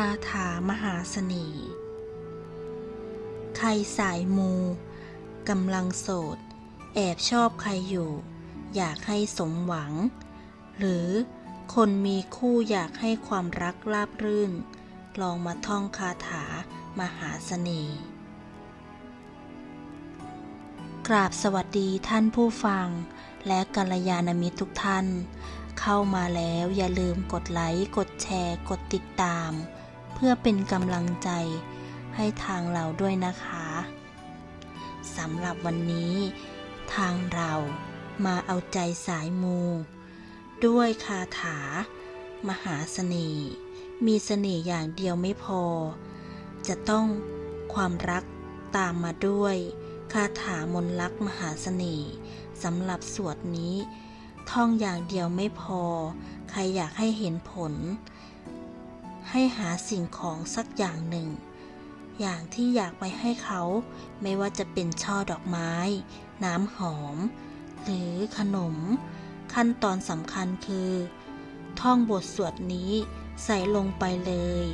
คาถามหาเสน่ห์ ใครสายมูกำลังโสด แอบชอบใครอยู่ อยากให้สมหวัง หรือคนมีคู่อยากให้ความรักราบรื่น ลองมาท่องคาถามหาเสน่ห์ กราบสวัสดีท่านผู้ฟัง และกัลยาณมิตรทุกท่านเข้ามาแล้วอย่าลืมกดไลค์ กดแชร์ กดติดตาม พื่อเป็นกำลังใจให้ทางเราด้วยนะคะสำหรับวันนี้ ทางเรามาเอาใจสายมู ด้วยคาถา มหาเสน่ห์มีเสน่ห์อย่างเดียวไม่พอ จะต้องความรักตามมาด้วย คาถามนต์ลักมหาเสน่ห์สำหรับสวดนี้ ท่องอย่างเดียวไม่พอ ใครอยากให้เห็นผล ให้หาสิ่งของสักอย่างหนึ่ง อย่างที่อยากไปให้เขาไม่ว่าจะเป็นช่อดอกไม้ น้ำหอม หรือขนม ขั้นตอนสำคัญคือ ท่องบทสวดนี้ใส่ลงไปเลย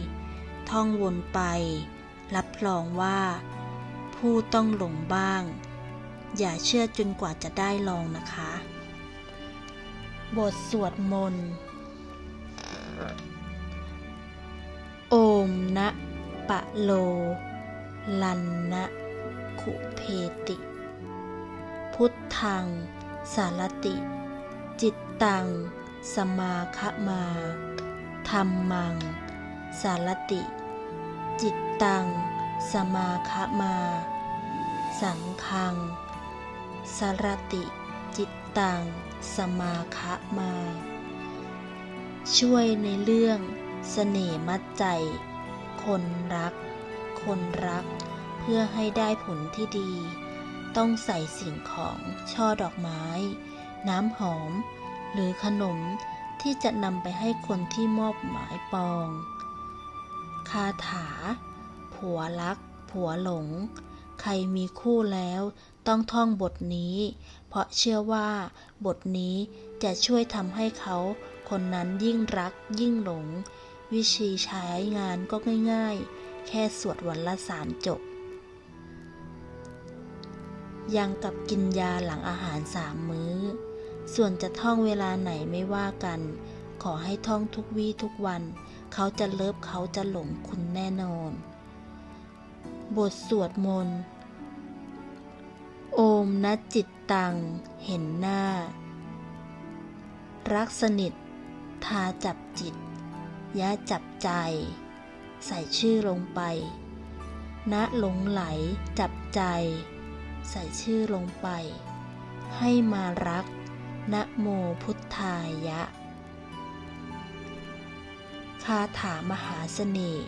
ท่องวนไป รับรองว่า ผู้ต้องหลงบ้าง อย่าเชื่อจนกว่าจะได้ลองนะคะ บทสวดมนต์ ปะโล ลันนะขุเพติ พุทธัง สารติ จิตตัง สมาคะมาธรรมัง สารติ จิตตัง สมาคะมา สังคัง สารติ จิตตัง สมาคะมา ช่วยในเรื่องเสน่ห์มัดใจ คนรัก คนรัก เพื่อให้ได้ผลที่ดี ต้องใส่สิ่งของช่อดอกไม้ น้ำหอม หรือขนมที่จะนำไปให้คนที่มอบหมายปอง คาถา ผัวรัก ผัวหลง ใครมีคู่แล้วต้องท่องบทนี้ เพราะเชื่อว่าบทนี้จะช่วยทำให้เขาคนนั้นยิ่งรักยิ่งหลง วิธีใช้งานก็ง่ายๆ แค่สวดวันละสามจบ ยังกับกินยาหลังอาหารสามมื้อ ส่วนจะท่องเวลาไหนไม่ว่ากัน ขอให้ท่องทุกวี่ทุกวัน เขาจะเลิฟเขาจะหลงคุณแน่นอน บทสวดมนต์ โอมนะจิตตัง เห็นหน้า รักสนิท ทาจับจิต ยะจับใจ ใส่ชื่อลงไปณหลงไหลจับใจ ใส่ชื่อลงไป ให้มารักนะโมพุทธายะ คาถามหาเสน่ห์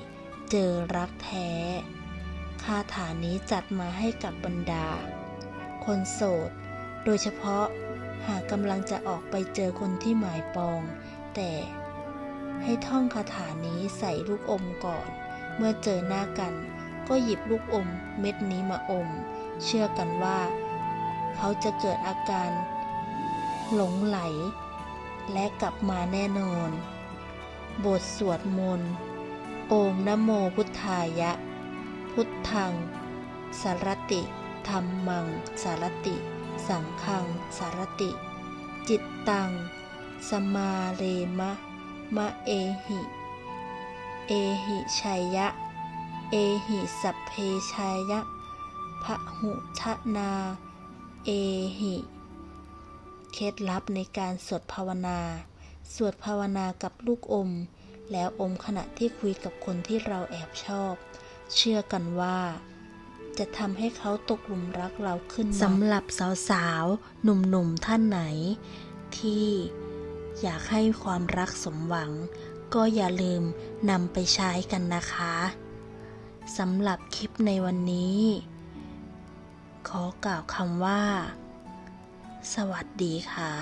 เจอรักแท้ คาถานี้จัดมาให้กับบรรดา คนโสด โดยเฉพาะหากกำลังจะออกไปเจอคนที่หมายปอง แต่ ให้ท่องคาถานี้ใส่ลูกอมก่อน เมื่อเจอหน้ากัน ก็หยิบลูกอมเม็ดนี้มาอม เชื่อกันว่า เขาจะเกิดอาการ หลงไหล และกลับมาแน่นอน บทสวดมนต์โอมนะโมพุทธายะ พุทธัง สารติธรรมัง สารติ สังฆัง สารติ จิตตัง สมาเรมะ มะเอหิ เอหิชัยยะ เอหิสัพเพชัยยะพะหุทนา เอหิ เคล็ดลับในการสวดภาวนา สวดภาวนากับลูกอม แล้วอมขณะที่คุยกับคนที่เราแอบชอบ เชื่อกันว่าจะทำให้เขาตกหลุมรักเราขึ้นสำหรับสาวๆ หนุ่มๆ ท่านไหน ที่ อยากให้ความรักสมหวัง ก็อย่าลืมนำไปใช้กันนะคะสำหรับคลิปในวันนี้ ขอกล่าวคำว่า สวัสดีค่ะ